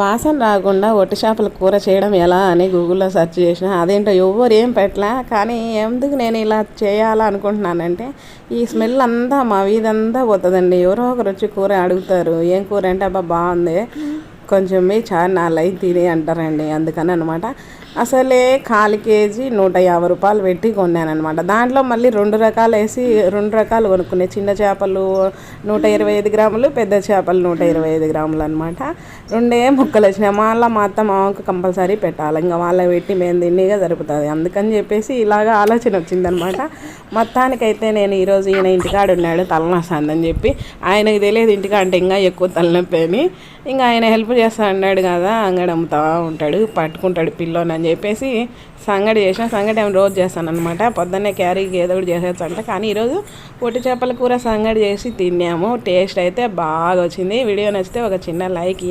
వాసన రాకుండా ఒట్టి చేపల కూర చేయడం ఎలా అని గూగుల్లో సెర్చ్ చేసిన. అదేంటో ఎవరు ఏం పెట్టలే కానీ ఎందుకు నేను ఇలా చేయాలనుకుంటున్నానంటే ఈ స్మెల్ అంతా మా వీధంతా పోతుందండి. ఎవరో ఒకరు వచ్చి కూర అడుగుతారు ఏం కూర? అంటే అబ్బా బాగుంది. కొంచెం మీ చాలా నా అయి తినే అంటారండి అందుకని అనమాట అసలే కాలు కేజీ నూట యాభై రూపాయలు పెట్టి కొన్నానమాట దాంట్లో మళ్ళీ రెండు రకాలు వేసి రెండు రకాలు కొనుక్కునే చిన్న చేపలు నూట ఇరవై ఐదు గ్రాములు పెద్ద చేపలు నూట ఇరవై ఐదు గ్రాములు అనమాట రెండే ముక్కలు వచ్చినాయి. మళ్ళీ మా అత్త మామకు కంపల్సరీ పెట్టాలి. ఇంకా వాళ్ళ పెట్టి మేము తిన్నీగా జరుపుతుంది అందుకని చెప్పేసి ఇలాగ ఆలోచన వచ్చిందనమాట మొత్తానికైతే నేను ఈరోజు ఈయన ఇంటికాడ ఉన్నాడు తలనొస్తుంది అని చెప్పి. ఆయనకు తెలియదు ఇంటికాడ అంటే ఇంకా ఎక్కువ తలనొప్పి అని ఇంకా ఆయన హెల్ప్ చేస్తా అన్నాడు కదా అంగడి అమ్ముతా ఉంటాడు పట్టుకుంటాడు పిల్లోని అని చెప్పేసి సంగడి చేసిన సంగటి ఏమి రోజు చేస్తాను అనమాట పొద్దున్నే క్యారీకి ఏదో ఒకటి చేసేస్తా కానీ ఈరోజు పొట్టి చేపల కూర సంగడి చేసి తిన్నాము. టేస్ట్ అయితే బాగా వచ్చింది. వీడియో నచ్చితే ఒక చిన్న లైక్